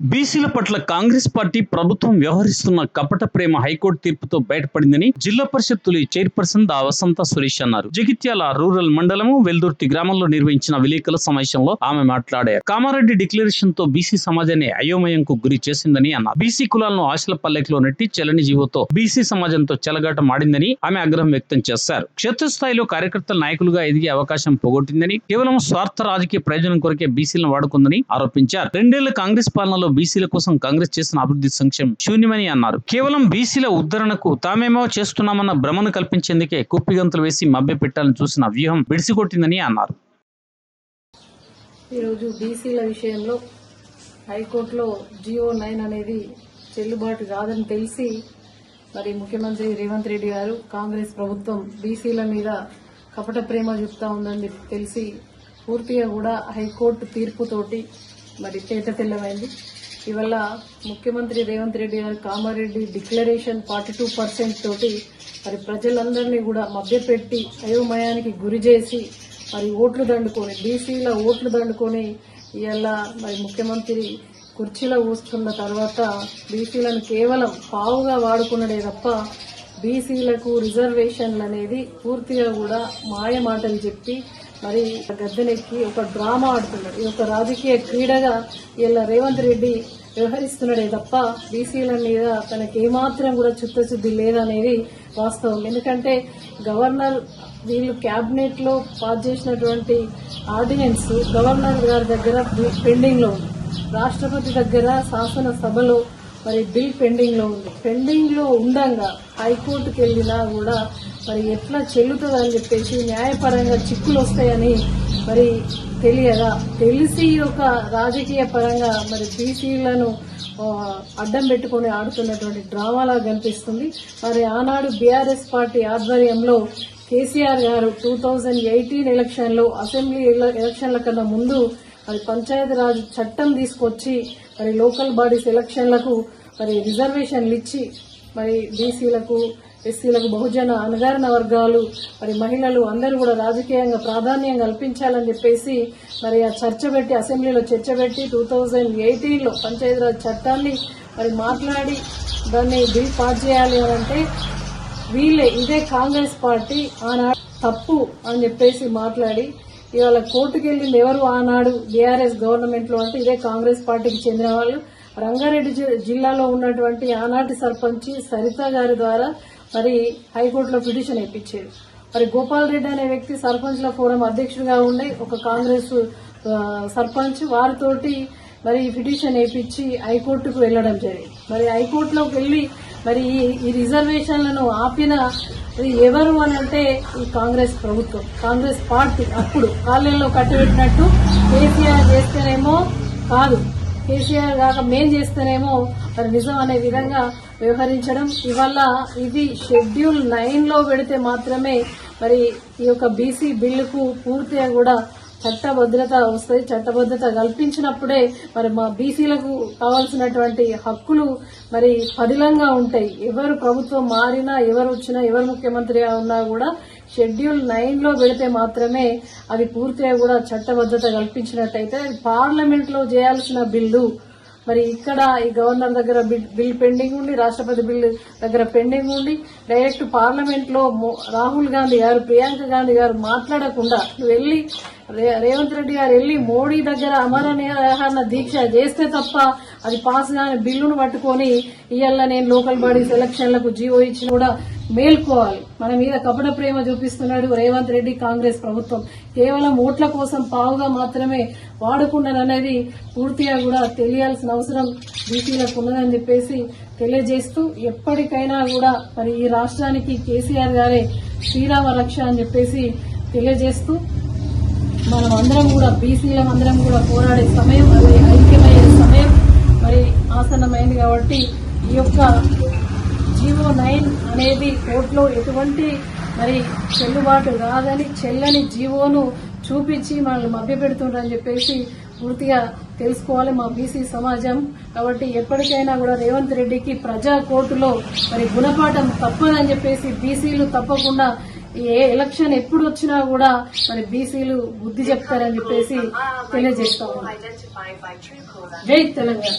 బీసీల పట్ల కాంగ్రెస్ పార్టీ ప్రభుత్వం వ్యవహరిస్తున్న కపట ప్రేమ హైకోర్టు తీర్పుతో బయటపడిందని జిల్లా పరిషత్ తొలి చైర్పర్సన్ దా వసంత సురేష్ అన్నారు. జగిత్యాల రూరల్ మండలము వెల్దుర్తి గ్రామంలో నిర్వహించిన విలేకరుల సమావేశంలో ఆమె మాట్లాడారు. కామారెడ్డి డిక్లరేషన్తో బీసీ సమాజాన్ని అయోమయంకు గురి చేసిందని అన్నారు. బీసీ కులాలను ఆశల పల్లెకిలో నెట్టి చెలని జీవోతో బీసీ సమాజంతో చెలగాట మాడిందని ఆమె ఆగ్రహం వ్యక్తం చేశారు. క్షేత్రస్థాయిలో కార్యకర్తల నాయకులుగా ఎదిగే అవకాశం పోగొట్టిందని కేవలం స్వార్థ రాజకీయ ప్రయోజనం కొరకే బీసీలను వాడుకుందని ఆరోపించారు. రెండేళ్ళ కాంగ్రెస్ పాలనలో బీసీల కోసం కాంగ్రెస్ చేసిన అభివృద్ధి సంక్షేమం శూన్యమని అన్నారు. కేవలం బీసీల ఉద్ధరణకు తామేమో చేస్తున్నామన్న భ్రమను కల్పించేందుకే కుప్పిగంతులు వేసి మభ్య పెట్టాలని చూసిన వ్యూహం విడిసికొట్టిందని అన్నారు. ఈరోజు బీసీల విషయంలో హైకోర్టులో జియో నైన్ అనేది చెల్లుబాటు కాదని తెలిసి మరి ముఖ్యమంత్రి రేవంత్ రెడ్డి గారు కాంగ్రెస్ ప్రభుత్వం బీసీల మీద కపట ప్రేమ చూపుతా ఉందని తెలిసి పూర్తిగా కూడా హైకోర్టు తీర్పుతోటి మరి చేత తెల్లమైంది. ఇవాళ ముఖ్యమంత్రి రేవంత్ రెడ్డి గారు Kamareddy declaration forty two percent తోటి మరి ప్రజలందరినీ కూడా మభ్యపెట్టి అయోమయానికి గురి చేసి మరి ఓట్లు దండుకొని బీసీల ఓట్లు దండుకొని ఇవాళ మరి ముఖ్యమంత్రి కుర్చీలో కూస్తున్న తర్వాత బీసీలను కేవలం పావుగా వాడుకున్నడే తప్ప బీసీలకు రిజర్వేషన్లు అనేది పూర్తిగా కూడా మాయ మాటలు చెప్పి మరి గద్దెనెక్కి ఒక డ్రామా ఆడుతున్నాడు. ఈ యొక్క రాజకీయ క్రీడగా ఇలా రేవంత్ రెడ్డి వ్యవహరిస్తున్నాడే తప్ప బీసీల మీద తనకి ఏమాత్రం కూడా చిత్తశుద్ధి లేదనేది వాస్తవం. ఎందుకంటే గవర్నర్ వీళ్ళు క్యాబినెట్లో పాస్ చేసినటువంటి ఆర్డినెన్స్ గవర్నర్ గారి దగ్గర పెండింగ్లో ఉంది. రాష్ట్రపతి దగ్గర శాసనసభలో మరి బిల్ పెండింగ్లో ఉంది. పెండింగ్లో ఉండంగా హైకోర్టుకు వెళ్ళినా కూడా మరి ఎట్లా చెల్లుతుంది అని చెప్పేసి న్యాయపరంగా చిక్కులు వస్తాయని మరి తెలియదా? తెలిసి ఒక రాజకీయ పరంగా మరి బీసీలను అడ్డం పెట్టుకొని ఆడుతున్నటువంటి డ్రామాలా కనిపిస్తుంది. మరి ఆనాడు బీఆర్ఎస్ పార్టీ ఆధ్వర్యంలో కేసీఆర్ గారు టూ థౌజండ్ ఎయిటీన్ ఎలక్షన్లో అసెంబ్లీ ఎలక్షన్ల కన్నా ముందు మరి పంచాయతీరాజ్ చట్టం తీసుకొచ్చి మరి లోకల్ బాడీస్ ఎలక్షన్లకు మరి రిజర్వేషన్లు ఇచ్చి మరి బీసీలకు ఎస్సీలకు బహుజన అణగారిన వర్గాలు మరి మహిళలు అందరూ కూడా రాజకీయంగా ప్రాధాన్యం కల్పించాలని చెప్పేసి మరి ఆ చర్చ పెట్టి అసెంబ్లీలో చర్చ పెట్టి టూ థౌజండ్ ఎయిటీన్లో పంచాయతీరాజ్ చట్టాన్ని మరి మాట్లాడి దాన్ని బిల్ పాస్ చేయాలి అని అంటే వీళ్ళే ఇదే కాంగ్రెస్ పార్టీ ఆనాడు తప్పు అని చెప్పేసి మాట్లాడి ఇవాళ కోర్టుకు వెళ్ళింది ఎవరు ఆనాడు బీఆర్ఎస్ గవర్నమెంట్లో అంటే ఇదే కాంగ్రెస్ పార్టీకి చెందిన వాళ్ళు. రంగారెడ్డి జిల్లాలో ఉన్నటువంటి ఆనాటి సర్పంచ్ సరిత గారి ద్వారా మరి హైకోర్టులో పిటిషన్ ఇప్పించారు. మరి గోపాల్ రెడ్డి అనే వ్యక్తి సర్పంచ్ల ఫోరం అధ్యక్షుడిగా ఉండే ఒక కాంగ్రెస్ సర్పంచ్ వారితోటి మరి పిటిషన్ వేయించి హైకోర్టుకు వెళ్ళడం జరిగింది. మరి హైకోర్టులోకి వెళ్ళి మరి ఈ- ఈ రిజర్వేషన్లను ఆపిన ఎవరు అని అంటే ఈ కాంగ్రెస్ ప్రభుత్వం కాంగ్రెస్ పార్టీ అప్పుడు కాళ్ళల్లో కట్టుబెట్టినట్టు కేసీఆర్ చేస్తేనేమో కాదు. కేసీఆర్ కాక మేం చేస్తేనేమో మరి నిజం అనే విధంగా వ్యవహరించడం. ఇవల్ల ఇది షెడ్యూల్ నైన్లో పెడితే మాత్రమే మరి ఈ యొక్క బీసీ బిల్లుకు పూర్తిగా కూడా చట్టభద్రత వస్తుంది. చట్టభద్రత కల్పించినప్పుడే మరి మా బీసీలకు కావాల్సినటువంటి హక్కులు మరి పదిలంగా ఉంటాయి. ఎవరు ప్రభుత్వం మారినా ఎవరు వచ్చినా ఎవరు ముఖ్యమంత్రిగా ఉన్నా కూడా షెడ్యూల్ నైన్లో పెడితే మాత్రమే అది పూర్తిగా కూడా చట్టబద్ధత కల్పించినట్టయితే పార్లమెంట్లో చేయాల్సిన బిల్లు మరి ఇక్కడ ఈ గవర్నర్ దగ్గర బిల్- బిల్ పెండింగ్ ఉండి రాష్ట్రపతి బిల్ దగ్గర పెండింగ్ ఉండి డైరెక్ట్ పార్లమెంట్లో రాహుల్ గాంధీ గారు ప్రియాంక గాంధీ గారు మాట్లాడకుండా వెళ్ళి రే- రేవంత్ రెడ్డి గారు వెళ్ళి మోడీ దగ్గర అమర దీక్ష చేస్తే తప్ప అది పాస్ కాని బిల్లును పట్టుకొని ఇవాళ నేను లోకల్ బాడీస్ ఎలక్షన్లకు జీవో ఇచ్చి కూడా మేల్కోవాలి. మన మీద కపట ప్రేమ చూపిస్తున్నాడు రేవంత్ రెడ్డి కాంగ్రెస్ ప్రభుత్వం. కేవలం ఓట్ల కోసం పావుగా మాత్రమే వాడుకున్నారనేది పూర్తిగా కూడా తెలియాల్సిన అవసరం బీసీలకు ఉన్నదని చెప్పేసి తెలియజేస్తూ ఎప్పటికైనా కూడా మరి ఈ రాష్ట్రానికి కేసీఆర్ గారే శ్రీరామ రక్ష అని చెప్పేసి తెలియజేస్తూ మనం అందరం కూడా బీసీలం అందరం కూడా పోరాడే సమయం అది ఐక్యమయ్యే సమయం మరి ఆసన్నమైంది కాబట్టి ఈ యొక్క జీవో నైన్ అనేది కోర్టులో ఎటువంటి మరి చెల్లుబాటు కాదని చెల్లని జీవోను చూపించి మనల్ని మభ్యపెడుతుండ్రని చెప్పేసి పూర్తిగా తెలుసుకోవాలి మా బీసీ సమాజం. కాబట్టి ఎప్పటికైనా కూడా రేవంత్ రెడ్డికి ప్రజా కోర్టులో మరి గుణపాఠం తప్పదని చెప్పేసి బీసీలు తప్పకుండా ఏ ఎలక్షన్ ఎప్పుడు వచ్చినా కూడా మరి బీసీలు బుద్ధి చెప్తారని చెప్పేసి తెలియజేస్తా ఉన్నాం. జై తెలంగాణ.